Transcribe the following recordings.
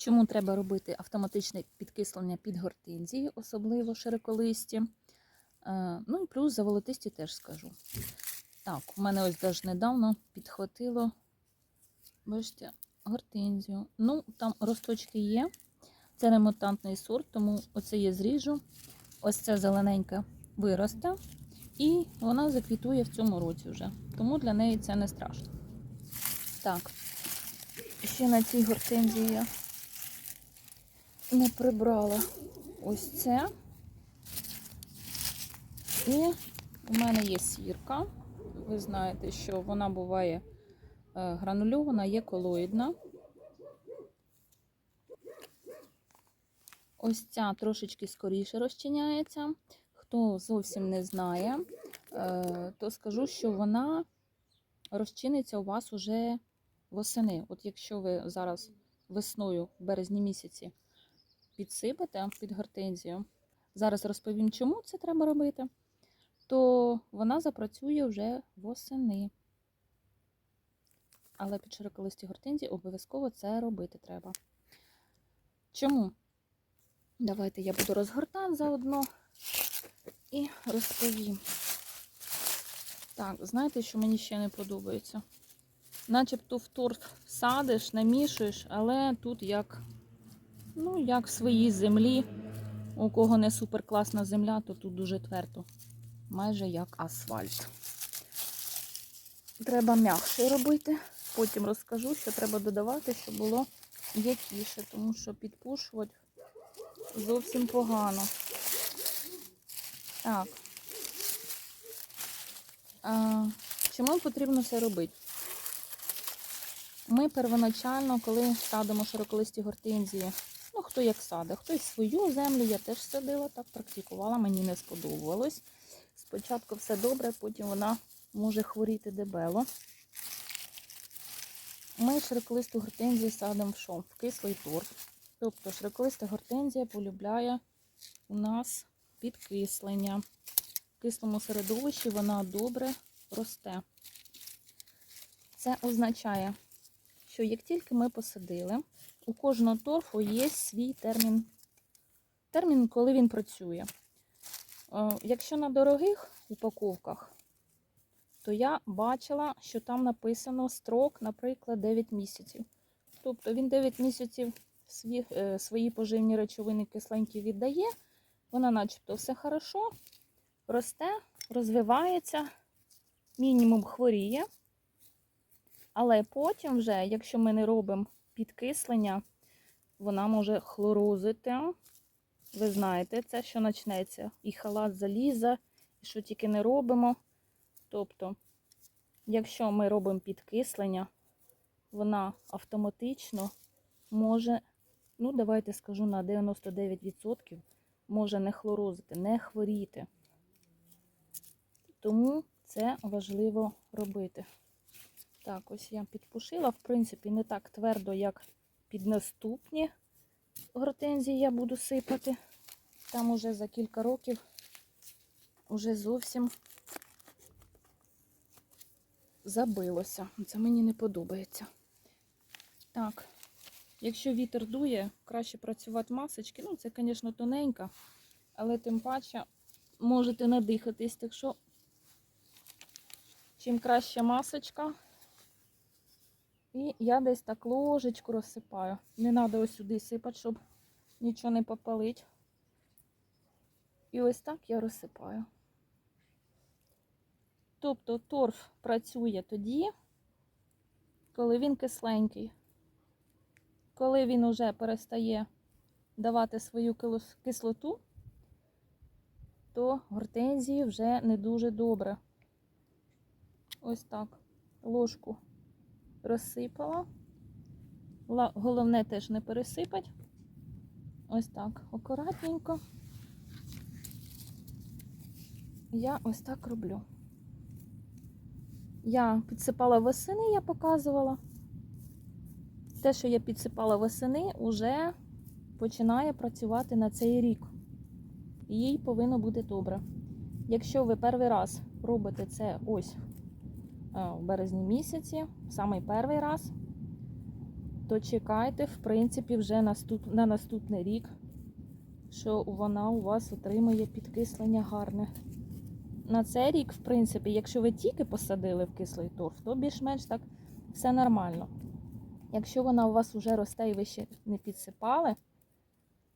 Чому треба робити автоматичне підкислення під гортензії, особливо широколисті. Е, Ну і плюс за волотисті теж скажу. Так, у мене ось даже недавно підхватило, бачите, гортензію. Ну, там росточки є. Це ремонтантний сорт, тому оце я зріжу. Ось це зелененьке виросте. І вона заквітує в цьому році вже. Тому для неї це не страшно. Так, ще на цій гортензії я не прибрала ось це. І у мене є сірка. Ви знаєте, що вона буває е, гранульована, є колоїдна. Ось ця трошечки скоріше розчиняється. Хто зовсім не знає, е, то скажу, що вона розчиниться у вас уже восени. От якщо ви зараз весною, в березні місяці, підсипете під гортензію, зараз розповім, чому це треба робити, то вона запрацює вже восени. Але під широколисті гортензії обов'язково це робити треба. Чому? Давайте я буду розгортати заодно і розповім. Так, знаєте, що мені ще не подобається? Начебто в торф садиш, намішуєш, але тут як, ну, як в своїй землі. У кого не суперкласна земля, то тут дуже твердо. Майже як асфальт. Треба м'якше робити. Потім розкажу, що треба додавати, щоб було м'якіше, тому що підпушувати зовсім погано. Так. А, чому потрібно це робити? Ми первоначально, коли садимо широколисті гортензії, ну хто як садить, хтось свою землю, я теж садила, так практикувала, мені не сподобалось. Спочатку все добре, потім вона може хворіти дебело. Ми широколисту гортензію садимо в що? В кислий торф. Тобто широколиста гортензія полюбляє у нас підкислення. В кислому середовищі вона добре росте. Це означає, що як тільки ми посадили, у кожного торфу є свій термін, термін, коли він працює. Е, Якщо на дорогих упаковках, то я бачила, що там написано строк, наприклад, 9 місяців. Тобто він 9 місяців свої, е, свої поживні речовини кисленькі віддає, вона начебто все хорошо, росте, розвивається, мінімум хворіє. Але потім, вже, якщо ми не робимо підкислення, вона може хлорозити. Ви знаєте, це що почнеться. І халат заліза, і що тільки не робимо. Тобто, якщо ми робимо підкислення, вона автоматично може, ну, давайте скажу на 99% може не хлорозити, не хворіти. Тому це важливо робити. Так, ось я підпушила. В принципі, не так твердо, як під наступні гортензії я буду сипати. Там уже за кілька років уже зовсім забилося. Це мені не подобається. Так, якщо вітер дує, краще працювати масочки. Ну, це, звісно, тоненька, але тим паче можете надихатись. Так що, чим краща масочка, і я десь так ложечку розсипаю. Не треба ось сюди сипати, щоб нічого не попалить. І ось так я розсипаю. Тобто торф працює тоді, коли він кисленький. Коли він уже перестає давати свою кислоту, то гортензії вже не дуже добре. Ось так. Ложку розсипала. Головне теж не пересипати. Ось так, акуратненько. Я ось так роблю. Я підсипала восени, я показувала. Те, що я підсипала восени, вже починає працювати на цей рік. Їй повинно бути добре. Якщо ви перший раз робите це ось в березні місяці, самий перший раз, то чекайте, в принципі, вже наступ... на наступний рік, що вона у вас отримує підкислення гарне. На цей рік, в принципі, якщо ви тільки посадили в кислий торф, то більш-менш так все нормально. Якщо вона у вас вже росте і ви ще не підсипали,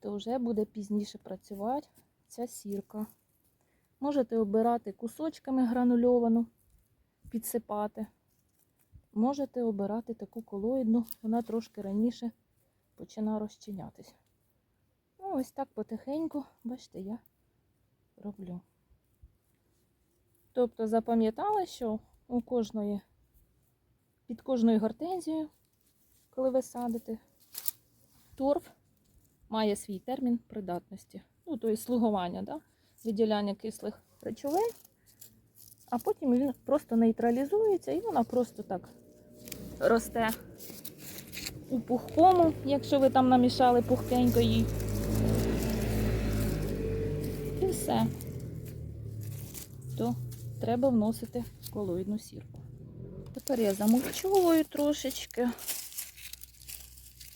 то вже буде пізніше працювати ця сірка. Можете обирати кусочками гранульовану, підсипати. Можете обирати таку колоїдну, вона трошки раніше починає розчинятись. Ну, ось так потихеньку, бачите, я роблю. Тобто запам'ятали, що у кожної, під кожною гортензією, коли ви садите, торф має свій термін придатності. Ну, тобто слугування, да? виділяння кислих речовин, а потім він просто нейтралізується і вона просто так росте у пухкому, якщо ви там намішали пухкенько їй. І все. То треба вносити колоїдну сірку. Тепер я замульчовую трошечки.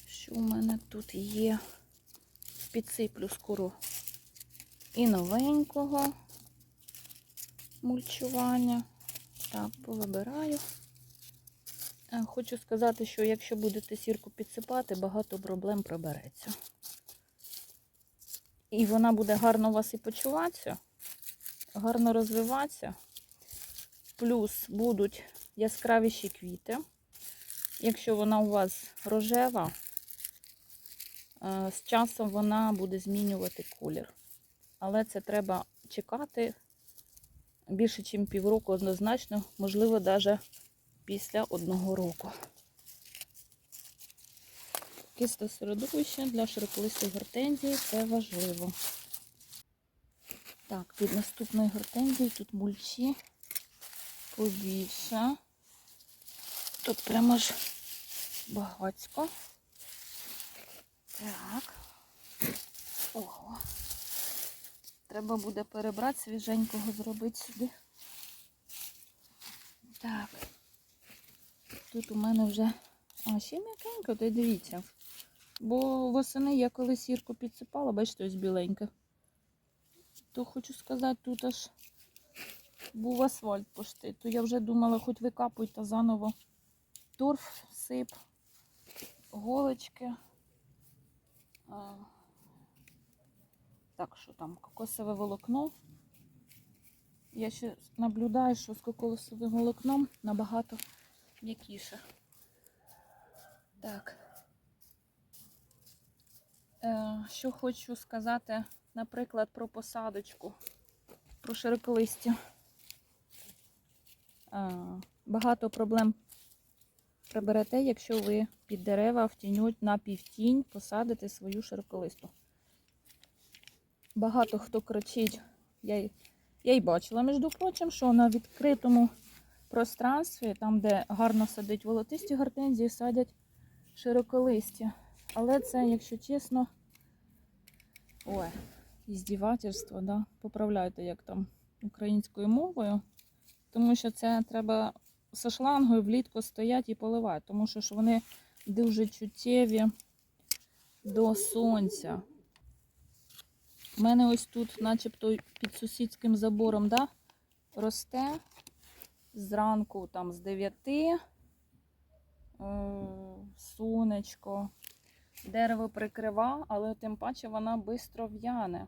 Що у мене тут є? Підсиплю скоро і новенького мульчування. Так, повибираю. Е, Хочу сказати, що якщо будете сірку підсипати, багато проблем прибереться. І вона буде гарно у вас і почуватися, гарно розвиватися. Плюс будуть яскравіші квіти. Якщо вона у вас рожева, е, з часом вона буде змінювати колір. Але це треба чекати більше, ніж півроку однозначно, можливо, навіть після одного року. Кисле середовище для широколистої гортензії це важливо. Так, під наступною гортензією тут мульчі побільше. Тут прямо ж багацько. Так. Ого. Треба буде перебрати свіженького зробити сюди. Так. Тут у мене вже... А, ще м'якенько, то й дивіться. Бо восени я коли сірку підсипала, бачите, ось біленьке. То хочу сказати, тут аж був асфальт пошти. То я вже думала, хоч викапуйте заново торф, сип, голочки. Так, що там, кокосове волокно. Я ще наблюдаю, що з кокосовим волокном набагато м'якіше. Так. Е, що хочу сказати, наприклад, про посадочку, про широколисті. Е, багато проблем приберете, якщо ви під дерева в втінють на півтінь посадите свою широколисту. Багато хто кричить, я, й- я й бачила, між прочим, що на відкритому пространстві, там, де гарно садить волотисті гортензії, садять широколисті. Але це, якщо чесно, ой, іздівательство, да? поправляйте, як там українською мовою. Тому що це треба зі шлангою влітку стоять і поливати, тому що ж вони дуже чуттєві до сонця. У мене ось тут, начебто під сусідським забором, да, росте зранку там з 9 е, сонечко. Дерево прикрива, але тим паче вона швидко в'яне.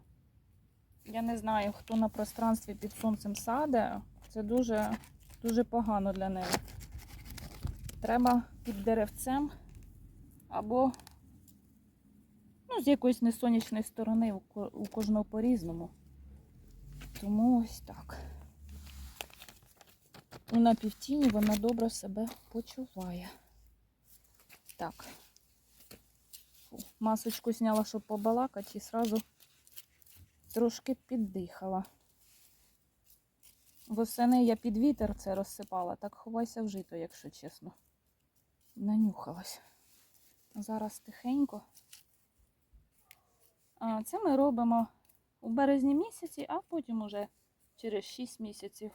Я не знаю, хто на пространстві під сонцем саде. Це дуже, дуже погано для неї. Треба під деревцем або ну, з якоїсь несонячної сторони, у кожного по-різному. Тому ось так. На півтіні вона добре себе почуває. Так. Фу, Масочку зняла, щоб побалакати, і сразу трошки піддихала. Восени я під вітер це розсипала, так ховайся в жито, якщо чесно. Нанюхалась. Зараз тихенько. Це ми робимо у березні місяці, а потім уже через 6 місяців,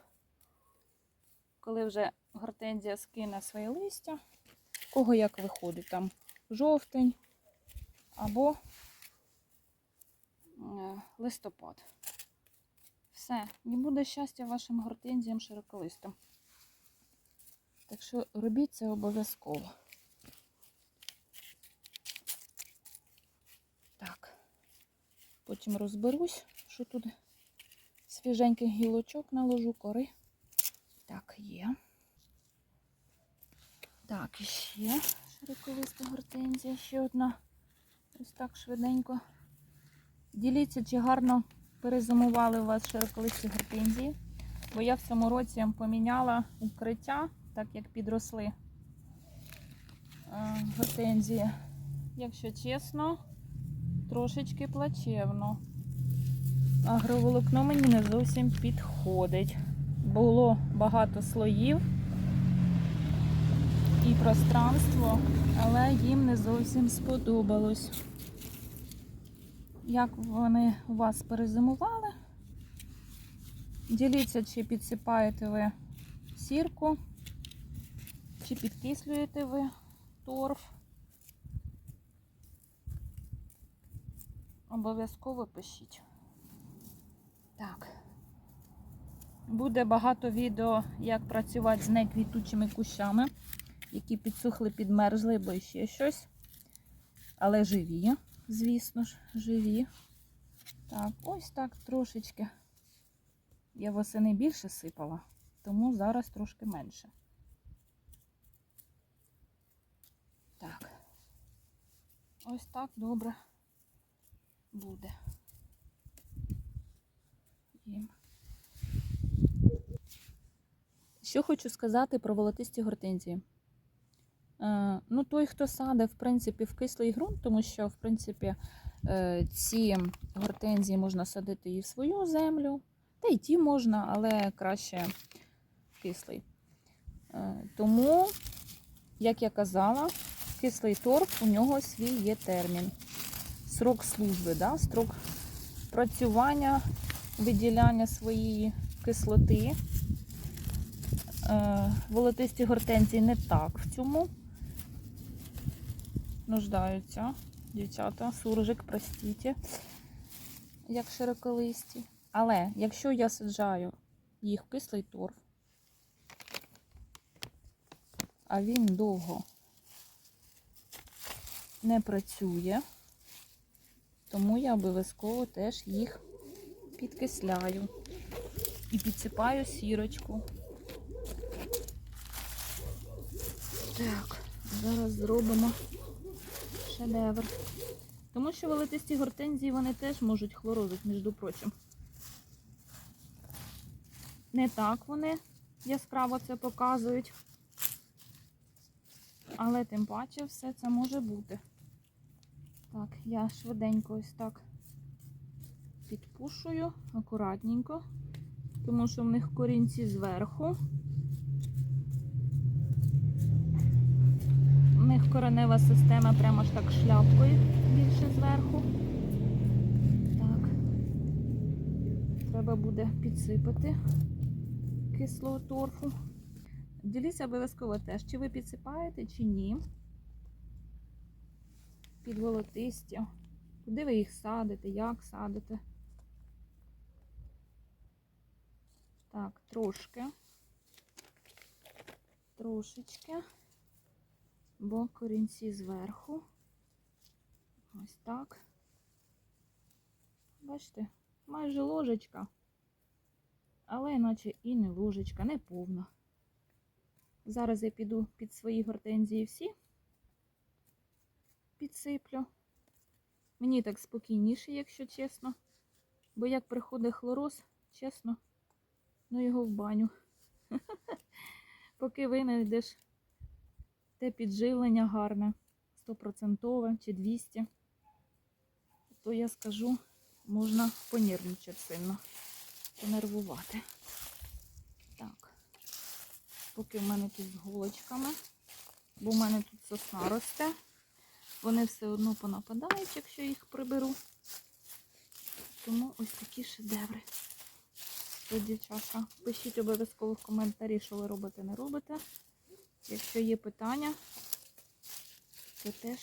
коли вже гортензія скине своє листя. Кого як виходить там жовтень або е, листопад. Все, не буде щастя вашим гортензіям широколистим. Так що робіть це обов'язково. Так. Потім розберусь, що тут свіженьких гілочок наложу кори. Так, є. Так, і ще широколиста гортензія, ще одна. Ось так швиденько. Діліться, чи гарно перезимували у вас широколисті гортензії. Бо я в цьому році поміняла укриття, так як підросли е, гортензії. Якщо чесно, трошечки плачевно. Агроволокно мені не зовсім підходить. Було багато слоїв і пространство, але їм не зовсім сподобалось. Як вони у вас перезимували? Діліться, чи підсипаєте ви сірку, чи підкислюєте ви торф. Обов'язково пишіть. Так. Буде багато відео, як працювати з неквітучими кущами, які підсухли, підмерзли, або ще щось. Але живі, звісно ж, живі. Так, ось так трошечки. Я восени більше сипала, тому зараз трошки менше. Так. Ось так добре буде. Що хочу сказати про волотисті гортензії. Е, ну, той, хто садив, в принципі, в кислий ґрунт, тому що, в принципі, е, ці гортензії можна садити і в свою землю, та й ті можна, але краще кислий. Е, тому, як я казала, кислий торф, у нього свій є термін. Срок служби, да? срок працювання, виділяння своєї кислоти. Е, волотисті гортензії не так в цьому нуждаються. Дівчата, суржик, простіть, як широколисті. Але якщо я саджаю їх в кислий торф, а він довго не працює, тому я обов'язково теж їх підкисляю і підсипаю сірочку. Так, зараз зробимо шедевр. Тому що волотисті гортензії вони теж можуть хлорозити, між прочим. Не так вони яскраво це показують. Але тим паче все це може бути. Так, я швиденько ось так підпушую, акуратненько, тому що в них корінці зверху. У них коренева система прямо ж так шляпкою більше зверху. Так. Треба буде підсипати кислого торфу. Діліться обов'язково теж, чи ви підсипаєте, чи ні. Під волотистя. Куди ви їх садите, як садите. Так, трошки. Трошечки бо корінці зверху. Ось так. Бачите, майже ложечка, але наче і не ложечка, не повна. Зараз я піду під свої гортензії всі, підсиплю. Мені так спокійніше, якщо чесно. Бо як приходить хлороз, чесно, ну його в баню. Поки винайдеш те підживлення гарне, 100% чи 200, то я скажу, можна понервничати сильно, понервувати. Так, поки в мене тут з голочками, бо в мене тут сосна росте, вони все одно понападають, якщо їх приберу. Тому ось такі шедеври. То, дівчатка, пишіть обов'язково в коментарі, що ви робите, не робите. Якщо є питання, ви теж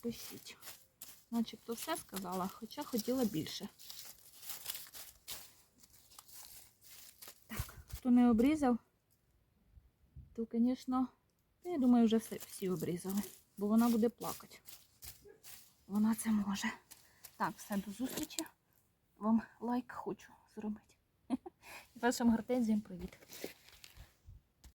пишіть. Начебто все сказала, хоча хотіла більше. Так, хто не обрізав, то, звісно, я думаю, вже всі обрізали, бо вона буде плакати. Вона це може. Так, все, до зустрічі. Вам лайк хочу зробити. І вашим гортензіям привіт.